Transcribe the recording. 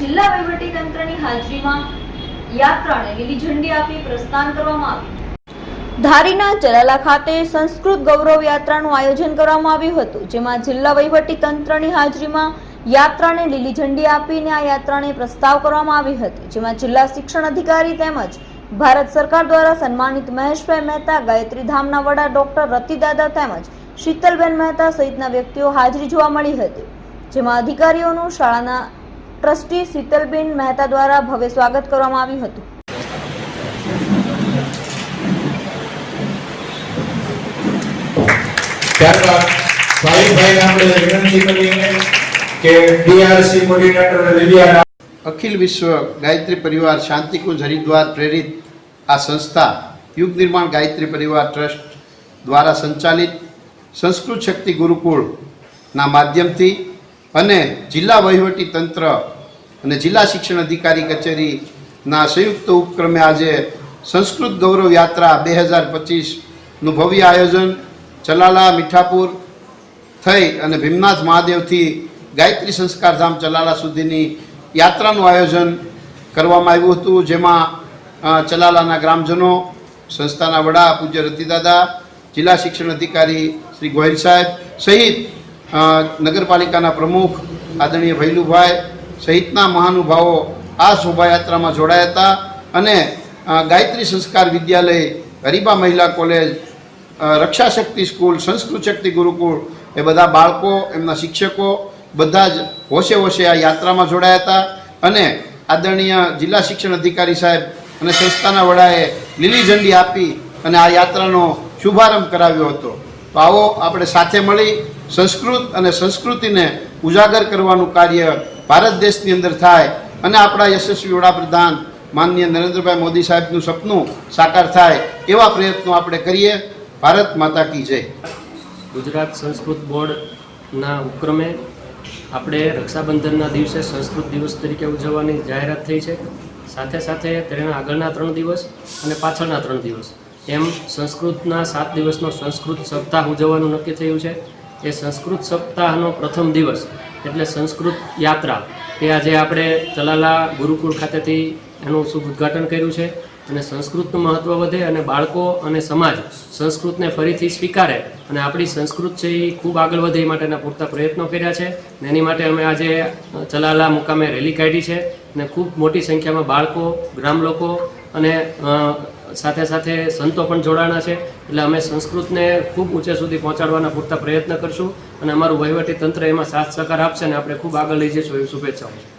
જિલ્લા વહીવટી તંત્રની હાજરીમાં યાત્રાને લીલી ઝંડી આપી પ્રસ્થાન કરવામાં આવ્યું. ધારીના ચલાલા ખાતે સંસ્કૃત ગૌરવ યાત્રાનું આયોજન કરવામાં આવ્યું હતું, જેમાં જિલ્લા વહીવટી તંત્રની હાજરીમાં યાત્રાને લીલી ઝંડી આપીને આ યાત્રાને પ્રસ્તાવ કરવામાં આવી હતી, જેમાં જિલ્લા શિક્ષણ અધિકારી તેમજ ભારત સરકાર દ્વારા સન્માનિત મહેશભાઈ મહેતા, ગાયત્રી ધામના વડા ડોક્ટર રતિદાદા તેમજ શીતલબેન મહેતા સહિતના વ્યક્તિઓ હાજરી જોવા મળી હતી, જેમાં અધિકારીઓનું શાળાના ટ્રસ્ટી શીતલબેન મહેતા દ્વારા ભવ્ય સ્વાગત કરવામાં આવ્યું હતું. ત્યારબાદ ભાવિકભાઈને આપણે વિનંતી કરીએ કે ડીઆરસી કોર્ડિનેટર લીલિયાના અખિલ વિશ્વ ગાયત્રી પરિવાર શાંતિકુંજ હરિદ્વાર પ્રેરિત આ સંસ્થા યુગ નિર્માણ ગાયત્રી પરિવાર ટ્રસ્ટ દ્વારા સંચાલિત સંસ્કૃત શક્તિ ગુરુકુળના માધ્યમથી અને જિલ્લા વહીવટી તંત્ર અને જિલ્લા શિક્ષણ અધિકારી કચેરીના સંયુક્ત ઉપક્રમે આજે સંસ્કૃત ગૌરવ યાત્રા બે હજાર પચીસનું ભવ્ય આયોજન ચલાલા મીઠાપુર થઈ અને ભીમનાથ મહાદેવથી ગાયત્રી સંસ્કાર ધામ ચલાલા સુધીની યાત્રાનું આયોજન કરવામાં આવ્યું હતું, જેમાં ચલાલાના ગ્રામજનો, સંસ્થાના વડા પૂજ્ય રતિદાદા, જિલ્લા શિક્ષણ અધિકારી શ્રી ગોહિલ સાહેબ સહિત નગરપાલિકાના પ્રમુખ આદરણીય ભૈલુભાઈ સહિતના મહાનુભાવો આ શોભાયાત્રામાં જોડાયા હતા અને ગાયત્રી સંસ્કાર વિદ્યાલય ગરીબા મહિલા કોલેજ રક્ષાશક્તિ રક્ષા શક્તિ સ્કૂલ, સંસ્કૃત શક્તિ ગુરુકુળ એ બધા બાળકો, એમના શિક્ષકો બધા જ હોશે હોશે આ યાત્રામાં જોડાયા હતા અને આદરણીય જિલ્લા શિક્ષણ અધિકારી સાહેબ અને સંસ્થાના વડાએ લીલી ઝંડી આપી અને આ યાત્રાનો શુભારંભ કરાવ્યો હતો. તો આવો આપણે સાથે મળી સંસ્કૃત અને સંસ્કૃતિને ઉજાગર કરવાનું કાર્ય ભારત દેશની અંદર થાય અને આપણા યશસ્વી વડાપ્રધાન માનનીય નરેન્દ્રભાઈ મોદી સાહેબનું સપનું સાકાર થાય એવા પ્રયત્નો આપણે કરીએ. ભારત માતા કી જય. ગુજરાત સંસ્કૃત બોર્ડના ઉપક્રમે આપણે રક્ષાબંધનના દિવસે સંસ્કૃત દિવસ તરીકે ઉજવવાની જાહેરાત થઈ છે. સાથે સાથે તેના આગળના ત્રણ દિવસ અને પાછળના ત્રણ દિવસ. એમ સંસ્કૃતના સાત દિવસનો સંસ્કૃત સપ્તાહ ઉજવવાનું નક્કી થયું છે. એ સંસ્કૃત સપ્તાહનો પ્રથમ દિવસ એટલે સંસ્કૃત યાત્રા એ આજે આપણે ચલાલા ગુરુકુળ ખાતેથી એનું શુભ ઉદ્ઘાટન કર્યું છે અને સંસ્કૃતનું મહત્ત્વ વધે અને બાળકો અને સમાજ સંસ્કૃતને ફરીથી સ્વીકારે અને આપણી સંસ્કૃત છે એ ખૂબ આગળ વધે એ માટેના પૂરતા પ્રયત્નો કર્યા છે અને એની માટે અમે આજે ચલાલા મુકામે રેલી કાઢી છે અને ખૂબ મોટી સંખ્યામાં બાળકો, ગ્રામ લોકો અને સાથે સાથે સંતો પણ જોડાણા છે. એટલે અમે સંસ્કૃતને ખૂબ ઊંચે સુધી પહોંચાડવાના પૂરતા પ્રયત્ન કરશું અને અમારું વહીવટી તંત્ર એમાં સાથ સહકાર આપશે અને આપણે ખૂબ આગળ લઈ જઈશું એવી શુભેચ્છાઓ